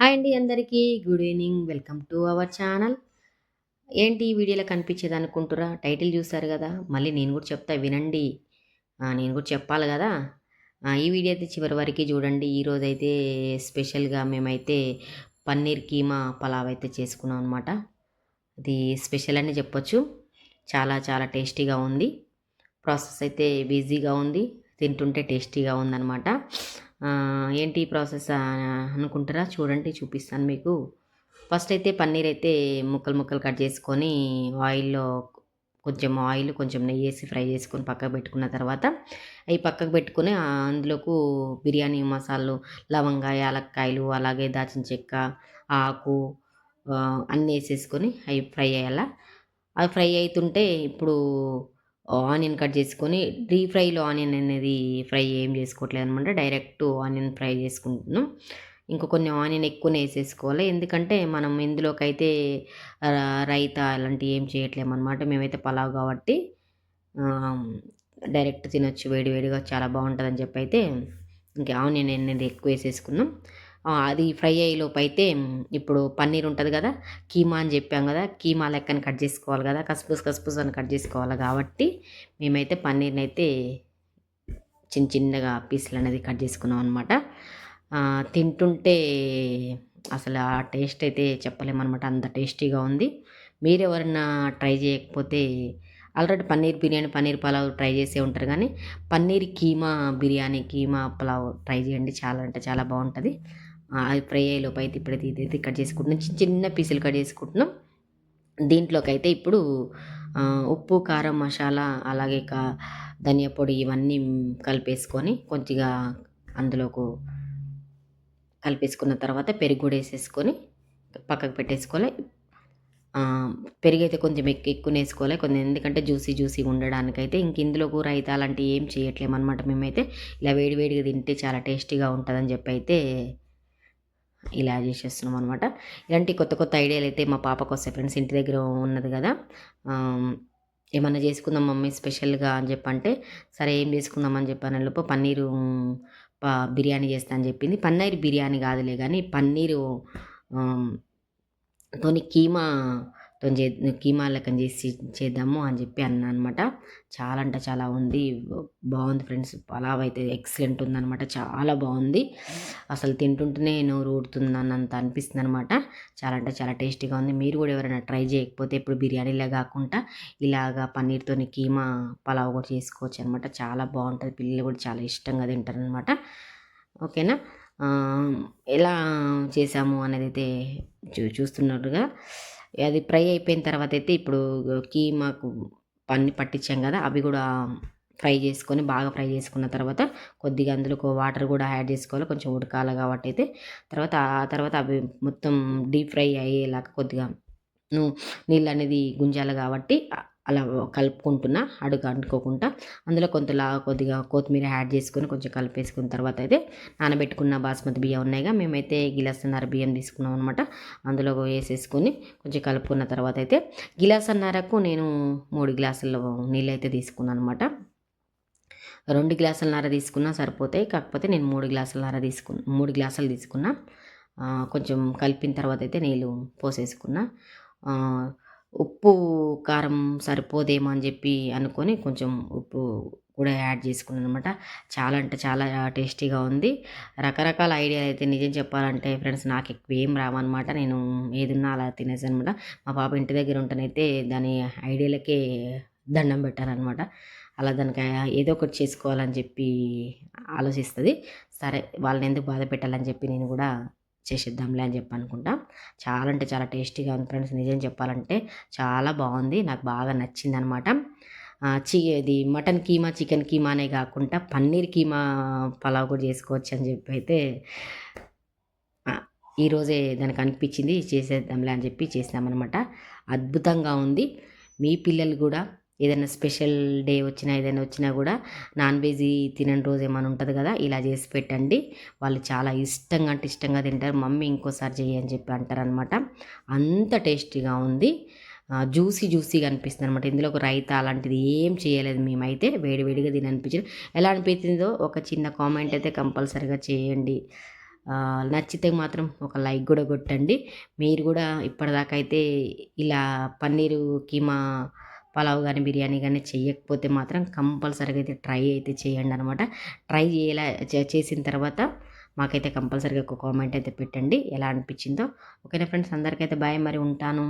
Hi అండి అందరికీ. Good evening. Welcome to our channel. ఏంటి ఈ వీడియోలో కనిపించేది అనుకుంటురా టైటిల్ చూసారు కదా. మళ్ళీ నేను కూడా చెప్తా వినండి. నేను కూడా చెప్పాలి కదా. ఈ వీడియో అయితే చివరి వరకు చూడండి. ఈరోజు అయితే స్పెషల్గా మేమైతే పన్నీర్ కీమా పలావ్ అయితే చేసుకున్నాం అనమాట అది స్పెషల్ అని చెప్పొచ్చు. చాలా చాలా టేస్టీగా ఉంది. ప్రాసెస్ అయితే బిజీగా ఉంది. తింటుంటే టేస్టీగా ఉందన్నమాట. ఏంటి ప్రాసెస్ అనుకుంటారా? చూడండి చూపిస్తాను మీకు. ఫస్ట్ అయితే పన్నీర్ అయితే ముక్కలు ముక్కలు కట్ చేసుకొని ఆయిల్లో కొంచెం ఆయిల్ కొంచెం నెయ్యి వేసి ఫ్రై చేసుకొని పక్కకు పెట్టుకున్న తర్వాత అవి పక్కకు పెట్టుకుని అందులోకు అందులోకి బిర్యానీ మసాలాలు లవంగా యాలక్కాయలు అలాగే దాచిన చెక్క ఆకు అన్నీ వేసేసుకొని అవి ఫ్రై అయ్యాల. అవి ఫ్రై అవుతుంటే ఇప్పుడు ఆనియన్ కట్ చేసుకొని డీప్ ఫ్రైలో ఆనియన్ అనేది ఫ్రై ఏం చేసుకోవట్లేదు అనమాట. డైరెక్ట్ ఆనియన్ ఫ్రై చేసుకుంటున్నాం. ఇంకా కొన్ని ఆనియన్ ఎక్కువనే వేసేసుకోవాలి. ఎందుకంటే మనం ఇందులోకైతే రైతా అలాంటివి ఏం చేయట్లేము అనమాట. మేమైతే పలావ్ కాబట్టి డైరెక్ట్ తినొచ్చు వేడి వేడిగా చాలా బాగుంటుందని చెప్పి అయితే ఇంకా ఆనియన్ అనేది ఎక్కువ వేసేసుకున్నాం. అది ఫ్రై అయ్యేలోపు అయితే ఇప్పుడు పన్నీర్ ఉంటుంది కదా కీమా అని చెప్పాం కదా కీమా లెక్కన కట్ చేసుకోవాలి కదా కస్పుస్ కస్పుస్ అని కట్ చేసుకోవాలి కాబట్టి మేమైతే పన్నీర్ని అయితే చిన్న చిన్నగా పీసులు అనేది కట్ చేసుకున్నాం అనమాట తింటుంటే అసలు ఆ టేస్ట్ అయితే చెప్పలేమన్నమాట అంత టేస్టీగా ఉంది. మీరు ఎవరన్నా ట్రై చేయకపోతే ఆల్రెడీ పన్నీర్ బిర్యానీ పన్నీర్ పలావ్ ట్రై చేసే ఉంటారు కానీ పన్నీర్ కీమా బిర్యానీ కీమా పలావ్ ట్రై చేయండి చాలా అంటే చాలా బాగుంటుంది. ఫ్రై అయ్యేలోపు అయితే ఇప్పుడైతే ఇదైతే కట్ చేసుకుంటున్నాం. చిన్న చిన్న పీసులు కట్ చేసుకుంటున్నాం. దీంట్లోకి అయితే ఇప్పుడు ఉప్పు కారం మసాలా అలాగే కా ధనియా పొడి ఇవన్నీ కలిపేసుకొని కొద్దిగా అందులోకి కలిపేసుకున్న తర్వాత పెరుగు కూడా వేసేసుకొని పక్కకు పెట్టేసుకోవాలి. పెరుగు అయితే కొంచెం ఎక్కువ ఎక్కువ వేసుకోవాలి కొంచెం ఎందుకంటే జ్యూసీ జ్యూసీ ఉండడానికైతే ఇంక ఇందులో కూర అయితే అలాంటివి ఏం చేయట్లేమన్నమాట. మేమైతే ఇలా వేడి వేడిగా తింటే చాలా టేస్టీగా ఉంటుందని చెప్పి అయితే ఇలా చేసేస్తున్నాం అనమాట ఇలాంటి కొత్త కొత్త ఐడియాలు అయితే మా పాపకు వస్తాయి ఫ్రెండ్స్ ఇంటి దగ్గర ఉన్నది కదా. ఏమన్నా చేసుకుందాం మమ్మీ స్పెషల్గా అని చెప్పంటే సరే ఏం చేసుకుందాం అని చెప్పాను లోపు పన్నీరు ప- బిర్యానీ చేస్తా అని చెప్పింది. పన్నీర్ బిర్యానీ కాదులే కానీ పన్నీరు తోని కీమా తోని చే కీమా లెక్కన చేసి చేద్దాము అని చెప్పి అన్నా అనమాట చాలా అంటే చాలా ఉంది. బాగుంది ఫ్రెండ్స్. పలావ్ అయితే ఎక్సలెంట్ ఉందన్నమాట. చాలా బాగుంది. అసలు తింటుంటేనే నోరు ఊడుతుంది అన్నంత అనిపిస్తుంది అనమాట చాలా అంటే చాలా టేస్టీగా ఉంది. మీరు కూడా ఎవరైనా ట్రై చేయకపోతే ఇప్పుడు బిర్యానీలా కాకుండా ఇలాగా పన్నీర్తోని కీమా పలావ్ కూడా చేసుకోవచ్చు అనమాట చాలా బాగుంటుంది. పిల్లలు కూడా చాలా ఇష్టంగా తింటారనమాట ఓకేనా? ఎలా చేసాము అనేది అయితే చూ చూస్తున్నట్టుగా అది ఫ్రై అయిపోయిన తర్వాత అయితే ఇప్పుడు కీమాకు పన్ని పట్టించాం కదా అవి కూడా ఫ్రై చేసుకొని బాగా ఫ్రై చేసుకున్న తర్వాత కొద్దిగా అందులో వాటర్ కూడా యాడ్ చేసుకోవాలి. కొంచెం ఉడకాలి కాబట్టి అయితే తర్వాత ఆ తర్వాత అవి మొత్తం డీప్ ఫ్రై అయ్యేలాగా కొద్దిగా ను- నీళ్ళు అనేది గుంజాలి కాబట్టి అలా కలుపుకుంటున్నా అడుగు అంటుకోకుండా. అందులో కొంతలా కొద్దిగా కొత్తిమీర యాడ్ చేసుకొని కొంచెం కలిపేసుకున్న తర్వాత అయితే నానబెట్టుకున్న బాస్మతి బియ్యం ఉన్నాయిగా. మేమైతే గిలాసన్నర బియ్యం తీసుకున్నాం అనమాట అందులో వేసేసుకొని కొంచెం కలుపుకున్న తర్వాత అయితే గిలాసన్నరకు నేను మూడు గ్లాసుల నీళ్ళు అయితే తీసుకున్నాను అనమాట రెండు గ్లాసుల నార తీసుకున్నా సరిపోతాయి. కాకపోతే నేను మూడు గ్లాసుల నార తీసుకున్నా మూడు గ్లాసులు తీసుకున్నా. కొంచెం కలిపిన తర్వాత అయితే నీళ్ళు పోసేసుకున్నా. ఉప్పు కారం సరిపోదేమో అని చెప్పి అనుకొని కొంచెం ఉప్పు కూడా యాడ్ చేసుకున్నాను అనమాట చాలా అంటే చాలా టేస్టీగా ఉంది. రకరకాల ఐడియాలు అయితే నిజం చెప్పాలంటే ఫ్రెండ్స్ నాకు ఎక్కువ ఏం రావన్నమాట. నేను ఏదున్నా అలా తినేసాను అనమాట మా పాప ఇంటి దగ్గర ఉంటేనైతే దాని ఐడియాలకే దండం పెట్టారనమాట అలా దానికి ఏదో ఒకటి చేసుకోవాలని చెప్పి ఆలోచిస్తుంది. సరే వాళ్ళని ఎందుకు బాధ పెట్టాలని చెప్పి నేను కూడా చేసేద్దాంలే అని చెప్పి చాలా అంటే చాలా టేస్టీగా ఉంది ఫ్రెండ్స్. నిజం చెప్పాలంటే చాలా బాగుంది. నాకు బాగా నచ్చింది అనమాట చి ఇది మటన్ కీమా చికెన్ కీమానే కాకుండా పన్నీర్ కీమా పలావ్ కూడా చేసుకోవచ్చు అని చెప్పి అయితే ఈరోజే దానికి అనిపించింది. చేసేద్దాంలే అని చెప్పి చేసామన్నమాట అద్భుతంగా ఉంది. మీ పిల్లలు కూడా ఏదైనా స్పెషల్ డే వచ్చినా ఏదైనా వచ్చినా కూడా నాన్ వెజ్ తినని రోజు ఏమైనా ఉంటుంది కదా ఇలా చేసి పెట్టండి. వాళ్ళు చాలా ఇష్టంగా అంటే ఇష్టంగా తింటారు. మమ్మీ ఇంకోసారి చెయ్యి అని చెప్పి అంటారనమాట. అంత టేస్టీగా ఉంది. జ్యూసీ జ్యూసీగా అనిపిస్తుంది అనమాట. ఇందులో ఒక రైత అలాంటిది ఏం చేయలేదు మేమైతే. వేడివేడిగా వేడిగా అనిపించింది ఎలా అనిపించిందో ఒక చిన్న కామెంట్ అయితే కంపల్సరీగా చేయండి. నచ్చితే మాత్రం ఒక లైక్ కూడా కొట్టండి. మీరు కూడా ఇప్పటిదాకైతే అయితే ఇలా పన్నీరు కీమా పలావ్ కానీ బిర్యానీ కానీ చేయకపోతే మాత్రం కంపల్సరీగా అయితే ట్రై అయితే చేయండి అనమాట ట్రై చేయాల చే- చేసిన తర్వాత మాకైతే కంపల్సరీగా ఒక కామెంట్ అయితే పెట్టండి. ఎలా అనిపించిందో. ఓకేనా ఫ్రెండ్స్? అందరికైతే బాయ్ మరి ఉంటాను.